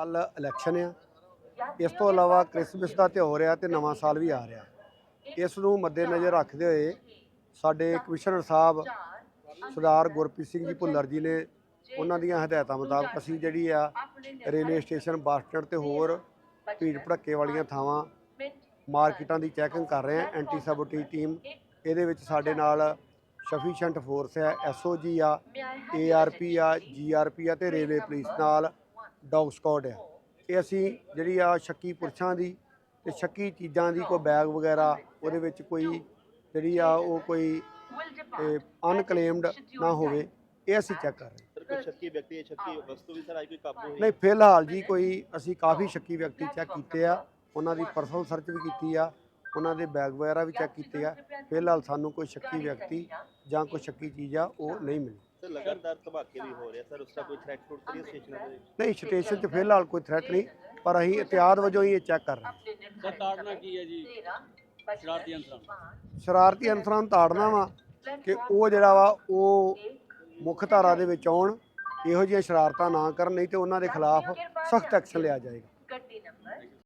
ਕੱਲ ਇਲੈਕਸ਼ਨ ਆ। ਇਸ ਤੋਂ ਇਲਾਵਾ ਕ੍ਰਿਸਮਸ ਦਾ ਤਿਉਹਾਰ ਆ ਤੇ ਨਵਾਂ ਸਾਲ ਵੀ ਆ ਰਿਹਾ। ਇਸ ਨੂੰ ਮੱਦੇਨਜ਼ਰ ਰੱਖਦੇ ਹੋਏ ਸਾਡੇ ਕਮਿਸ਼ਨਰ ਸਾਹਿਬ ਸਰਦਾਰ ਗੁਰਪ੍ਰੀਤ ਸਿੰਘ ਜੀ ਭੁੱਲਰ ਜੀ ਨੇ ਉਹਨਾਂ ਦੀਆਂ ਹਦਾਇਤਾਂ ਮੁਤਾਬਕ ਅਸੀਂ ਜਿਹੜੀ ਆ ਰੇਲਵੇ ਸਟੇਸ਼ਨ, ਬੱਸ ਸਟੈਂਡ ਤੇ ਹੋਰ ਭੀੜ ਭੜੱਕੇ ਵਾਲੀਆਂ ਥਾਵਾਂ ਮਾਰਕੀਟਾਂ ਦੀ ਚੈਕਿੰਗ ਕਰ ਰਹੇ ਹਾਂ। ਐਂਟੀ ਸਬੋਟੇਜ ਟੀਮ ਇਹਦੇ ਵਿੱਚ ਸਾਡੇ ਨਾਲ ਸਫੀਸ਼ੀਐਂਟ ਫੋਰਸ ਹੈ। ਐਸਓਜੀ ਆ ਏਆਰਪੀ ਆ ਜੀਆਰਪੀ ਆ ਤੇ ਰੇਲਵੇ ਪੁਲਿਸ ਨਾਲ ਡੌਗ ਸਕਾਡ ਆ। ਇਹ ਅਸੀਂ ਜਿਹੜੀ ਆ ਸ਼ੱਕੀ ਪੁਰਸ਼ਾਂ ਦੀ ਤੇ ਸ਼ੱਕੀ ਚੀਜ਼ਾਂ ਦੀ ਕੋਈ ਬੈਗ ਵਗੈਰਾ ਉਹਦੇ ਵਿੱਚ ਕੋਈ ਜਿਹੜੀ ਆ ਉਹ ਕੋਈ ਅਨਕਲੇਮਡ ਨਾ ਹੋਵੇ ਇਹ ਅਸੀਂ ਚੈੱਕ ਕਰ ਰਹੇ ਕੋਈ ਸ਼ੱਕੀ ਵਿਅਕਤੀ ਹੈ ਸ਼ੱਕੀ ਵਸਤੂ ਵੀ ਸਰ ਅੱਜ ਕੋਈ ਕਾਬੂ ਹੋਈ ਨਹੀਂ ਫਿਲਹਾਲ ਜੀ ਕੋਈ ਅਸੀਂ ਕਾਫੀ ਸ਼ੱਕੀ ਵਿਅਕਤੀ ਚੈੱਕ ਕੀਤੇ ਆ। ਉਹਨਾਂ ਦੀ ਪਰਸਨਲ ਸਰਚ ਵੀ ਕੀਤੀ ਆ ਉਹਨਾਂ ਦੇ ਬੈਗ ਵਗੈਰਾ ਵੀ ਚੈੱਕ ਕੀਤੇ ਆ। ਫਿਲਹਾਲ ਸਾਨੂੰ ਕੋਈ ਸ਼ੱਕੀ ਵਿਅਕਤੀ ਜਾਂ ਕੋਈ ਸ਼ੱਕੀ ਚੀਜ਼ ਆ ਉਹ ਨਹੀਂ ਮਿਲੀ। ਸਰ ਲਗਾਤਾਰ ਧਮਾਕੇ ਵੀ ਹੋ ਰਹੇ ਆ ਸਰ ਉਸ ਦਾ ਕੋਈ ਥ੍ਰੈਟ ਫੁੱਟ ਕਰੀ ਸਟੇਸ਼ਨਾਂ ਦੇ ਨਹੀਂ ਸਟੇਸ਼ਨ 'ਚ ਫਿਲਹਾਲ ਕੋਈ ਥ੍ਰੈਟ ਨਹੀਂ ਪਰ ਅਸੀਂ ਇhtiyਾਤ ਵਜੋਂ ਹੀ ਇਹ ਚੈੱਕ ਕਰ ਰਹੇ ਹਾਂ। ਸਰ ਤਾੜਨਾ ਕੀ ਹੈ ਜੀ? ਸ਼ਰਾਰਤੀ ਅੰਸਰਾਂ ਸ਼ਰਾਰਤੀ ਅਨਸਰਾਂ ਨੂੰ ਤਾੜਨਾ ਵਾ ਕਿ ਉਹ ਜਿਹੜਾ ਵਾ ਉਹ ਮੁੱਖ ਧਾਰਾ ਦੇ ਵਿੱਚ ਆਉਣ ਇਹੋ ਜਿਹੀਆਂ ਸ਼ਰਾਰਤਾਂ ਨਾ ਕਰਨ ਨਹੀਂ ਤੇ ਉਹਨਾਂ ਦੇ ਖਿਲਾਫ ਸਖਤ ਐਕਸ਼ਨ ਲਿਆ ਜਾਏਗਾ।